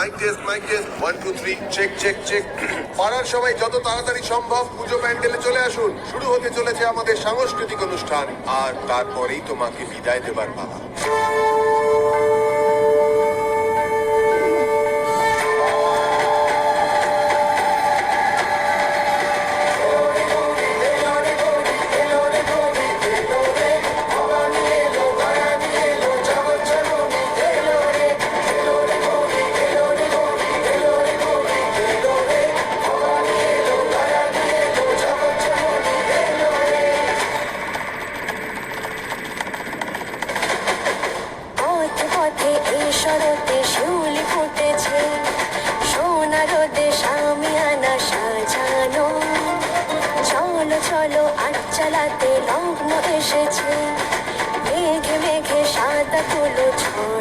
Mic test mic test one two three check check check পাড়ার সবাই যত তাড়াতাড়ি সম্ভব পুজো প্যান্ডেলে চলে আসুন। শুরু হতে চলেছে আমাদের সাংস্কৃতিক অনুষ্ঠান। আর তারপরেই তোমাকে বিদায় দেবার পালা। শরতে শিউলি ফুটেছে। সোনা রোদে আনা সাজানো। চলো চলো আচ্চালাতে চালাতে লগ্ন এসেছে। মেঘে মেঘে সাদা তুলো ছড়া